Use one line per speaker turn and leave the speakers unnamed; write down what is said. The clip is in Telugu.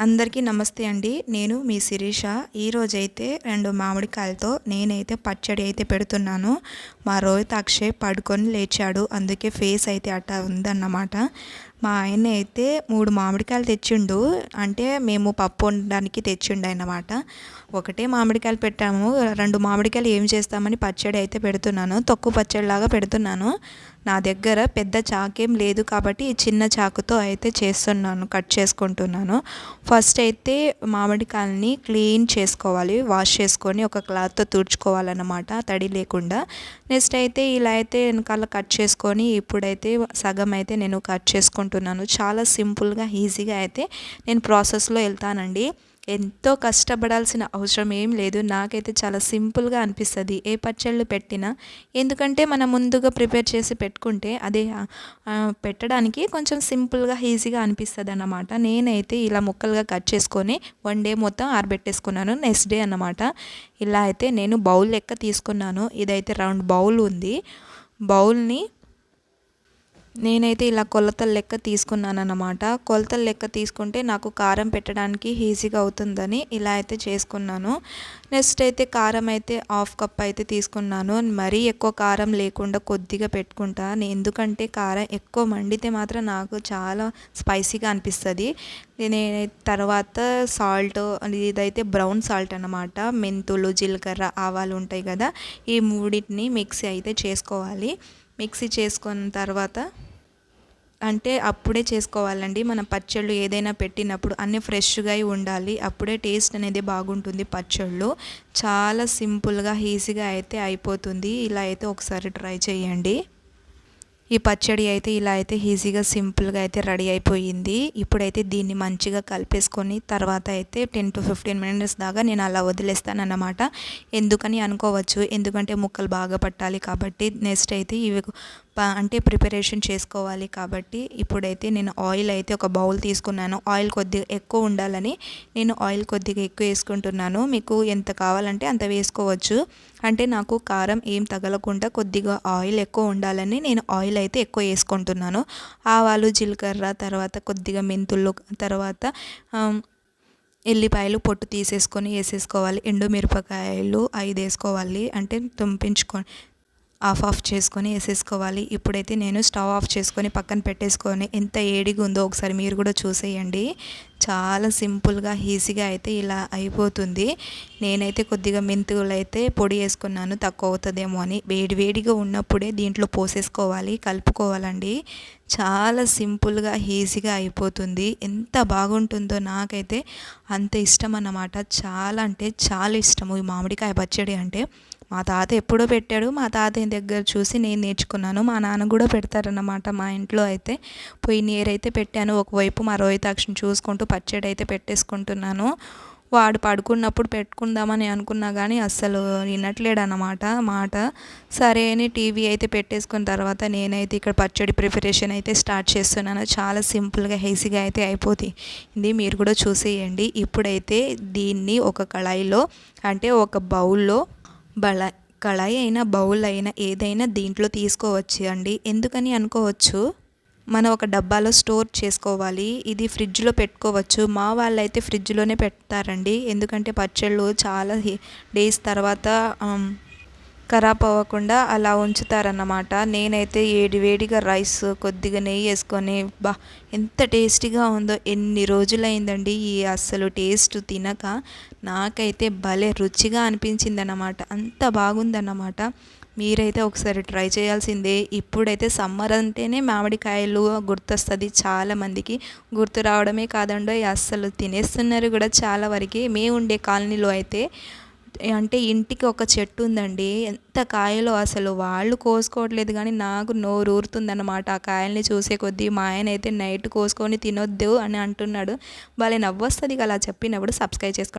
అందరికీ నమస్తే అండి. నేను మీ శిరీష. ఈరోజైతే రెండు మామిడికాయలతో నేనైతే పచ్చడి అయితే పెడుతున్నాను. మా రోహిత్ అక్షయ్ పడుకొని లేచాడు. అందుకే ఫేస్ అయితే అట్టా ఉందన్నమాట. మా ఆయన అయితే మూడు మామిడికాయలు తెచ్చిండు. అంటే మేము పప్పు వండడానికి తెచ్చిండు అన్నమాట. ఒకటే మామిడికాయలు పెట్టాము. రెండు మామిడికాయలు ఏం చేస్తామని పచ్చడి అయితే పెడుతున్నాను. తక్కువ పచ్చడిలాగా పెడుతున్నాను. నా దగ్గర పెద్ద చాకేం లేదు కాబట్టి ఈ చిన్న చాకుతో అయితే చేస్తున్నాను కట్ చేసుకుంటున్నాను. ఫస్ట్ అయితే మామిడికాయలని క్లీన్ చేసుకోవాలి వాష్ చేసుకొని ఒక క్లాత్తో తుడుచుకోవాలన్నమాట తడి లేకుండా. నెక్స్ట్ అయితే ఇలా అయితే వెనకాల కట్ చేసుకొని ఇప్పుడైతే సగం అయితే నేను కట్ చేసుకుంటాను చేసుకుంటున్నాను చాలా సింపుల్గా ఈజీగా అయితే నేను ప్రాసెస్లో వెళ్తానండి. ఎంతో కష్టపడాల్సిన అవసరం ఏం లేదు. నాకైతే చాలా సింపుల్గా అనిపిస్తుంది. ఏ పచ్చళ్ళు పెట్టినా. ఎందుకంటే మనం ముందుగా ప్రిపేర్ చేసి పెట్టుకుంటే అదే పెట్టడానికి కొంచెం సింపుల్గా ఈజీగా అనిపిస్తుంది అన్నమాట నేనైతే ఇలా ముక్కలుగా కట్ చేసుకొని వన్ డే మొత్తం ఆరబెట్టేసుకున్నాను. నెక్స్ట్ డే అన్నమాట. ఇలా అయితే నేను బౌల్ లెక్క తీసుకున్నాను. ఇదైతే రౌండ్ బౌల్ ఉంది. బౌల్ని నేనైతే ఇలా కొలతల లెక్క తీసుకున్నాను అన్నమాట కొలతల లెక్క తీసుకుంటే నాకు కారం పెట్టడానికి ఈజీగా అవుతుందని ఇలా అయితే చేసుకున్నాను. నెక్స్ట్ అయితే కారం అయితే హాఫ్ కప్ అయితే తీసుకున్నాను. మరీ ఎక్కువ కారం లేకుండా కొద్దిగా పెట్టుకుంటాను ఎందుకంటే కారం ఎక్కువ మండితే మాత్రం నాకు చాలా స్పైసీగా అనిపిస్తుంది. నేను తర్వాత సాల్ట్ ఇదైతే బ్రౌన్ సాల్ట్ అనమాట మెంతులు జీలకర్ర ఆవాలు ఉంటాయి కదా ఈ మూడింటిని మిక్సీ అయితే చేసుకోవాలి. మిక్సీ చేసుకున్న తర్వాత అంటే అప్పుడే చేసుకోవాలండి. మన పచ్చళ్ళు ఏదైనా పెట్టినప్పుడు అన్నీ ఫ్రెష్గా ఉండాలి. అప్పుడే టేస్ట్ అనేది బాగుంటుంది పచ్చళ్ళు. చాలా సింపుల్గా ఈజీగా అయితే అయిపోతుంది. ఇలా అయితే ఒకసారి ట్రై చేయండి. ఈ పచ్చడి అయితే ఇలా అయితే ఈజీగా సింపుల్గా అయితే రెడీ అయిపోయింది. ఇప్పుడైతే దీన్ని మంచిగా కలిపేసుకొని తర్వాత అయితే టెన్ టు ఫిఫ్టీన్ మినిట్స్ దాకా నేను అలా వదిలేస్తాను అన్నమాట ఎందుకని అనుకోవచ్చు. ఎందుకంటే ముక్కలు బాగా పట్టాలి కాబట్టి నెక్స్ట్ అయితే ఇవి అంటే ప్రిపరేషన్ చేసుకోవాలి కాబట్టి ఇప్పుడైతే నేను ఆయిల్ అయితే ఒక బౌల్ తీసుకున్నాను. ఆయిల్ కొద్దిగా ఎక్కువ ఉండాలని నేను ఆయిల్ కొద్దిగా ఎక్కువ వేసుకుంటున్నాను. మీకు ఎంత కావాలంటే అంత వేసుకోవచ్చు. అంటే నాకు కారం ఏం తగలకుండా కొద్దిగా ఆయిల్ ఎక్కువ ఉండాలని నేను ఆయిల్ అయితే ఎక్కువ వేసుకుంటున్నాను. ఆవాలు జీలకర్ర తర్వాత కొద్దిగా మెంతులు తర్వాత ఎల్లిపాయలు పొట్టు తీసేసుకొని వేసేసుకోవాలి. ఎండు మిరపకాయలు ఐదు వేసుకోవాలి. అంటే తుంపించుకొని ఆఫ్ ఆఫ్ చేసుకొని వేసేసుకోవాలి. ఇప్పుడైతే నేను స్టవ్ ఆఫ్ చేసుకొని పక్కన పెట్టేసుకొని ఎంత ఏడిగా ఉందో ఒకసారి మీరు కూడా చూసేయండి. చాలా సింపుల్గా ఈజీగా అయితే ఇలా అయిపోతుంది. నేనైతే కొద్దిగా మెంతులు అయితే పొడి వేసుకున్నాను తక్కువ అవుతుందేమో అని. వేడి వేడిగా ఉన్నప్పుడే దీంట్లో పోసేసుకోవాలి కలుపుకోవాలండి. చాలా సింపుల్గా ఈజీగా అయిపోతుంది. ఎంత బాగుంటుందో నాకైతే అంత ఇష్టం అన్నమాట. చాలా అంటే చాలా ఇష్టము. ఈ మామిడికాయ పచ్చడి అంటే మా తాత ఎప్పుడో పెట్టాడు. మా తాతయ్య దగ్గర చూసి నేను నేర్చుకున్నాను. మా నాన్న కూడా పెడతారన్నమాట మా ఇంట్లో అయితే. పోయి నీరైతే పెట్టాను. ఒకవైపు మా రోహితాక్షిని చూసుకుంటూ పచ్చడి అయితే పెట్టేసుకుంటున్నాను. వాడు పడుకున్నప్పుడు పెట్టుకుందామని అనుకున్నా కానీ అస్సలు వినట్లేడు అన్నమాట మాట. సరే అని టీవీ అయితే పెట్టేసుకున్న తర్వాత నేనైతే ఇక్కడ పచ్చడి ప్రిపరేషన్ అయితే స్టార్ట్ చేస్తున్నాను. చాలా సింపుల్గా హెయిసీగా అయితే అయిపోతుంది మీరు కూడా చూసేయండి. ఇప్పుడైతే దీన్ని ఒక కళాయిలో అంటే ఒక బౌల్లో బళ కళాయి అయినా బౌల్ అయినా ఏదైనా దీంట్లో తీసుకోవచ్చు అండి. ఎందుకని అనుకోవచ్చు? మనం ఒక డబ్బాలో స్టోర్ చేసుకోవాలి. ఇది ఫ్రిడ్జ్లో పెట్టుకోవచ్చు. మా వాళ్ళైతే ఫ్రిడ్జ్లోనే పెడతారండి. ఎందుకంటే పచ్చళ్ళు చాలా డేస్ తర్వాత ఖరాబ్ అవ్వకుండా అలా ఉంచుతారన్నమాట. నేనైతే ఏడి వేడిగా రైస్ కొద్దిగా నెయ్యి వేసుకొని బా ఎంత టేస్టీగా ఉందో ఎన్ని రోజులైందండి ఈ అస్సలు టేస్ట్ తినక. నాకైతే భలే రుచిగా అనిపించింది అన్నమాట అంత బాగుందన్నమాట. మీరైతే ఒకసారి ట్రై చేయాల్సిందే. ఇప్పుడైతే సమ్మర్ అంటేనే మామిడికాయలు గుర్తొస్తుంది చాలామందికి గుర్తు రావడమే కాదండో అస్సలు తినేస్తున్నారు కూడా చాలా వరకు. మేము ఉండే కాలనీలో అయితే అంటే ఇంటికి ఒక చెట్టు ఉందండి. ఎంత కాయలో అసలు వాళ్ళు కోసుకోవట్లేదు కానీ నాకు నోరు ఊరుతుందన్నమాట. ఆ కాయల్ని చూసే కొద్దీ మా ఆయన అయితే నైట్ కోసుకొని తినొద్దు అని అంటున్నాడు. వాళ్ళని నవ్వొస్తుంది అలా చెప్పినప్పుడు సబ్స్క్రైబ్ చేసుకోండి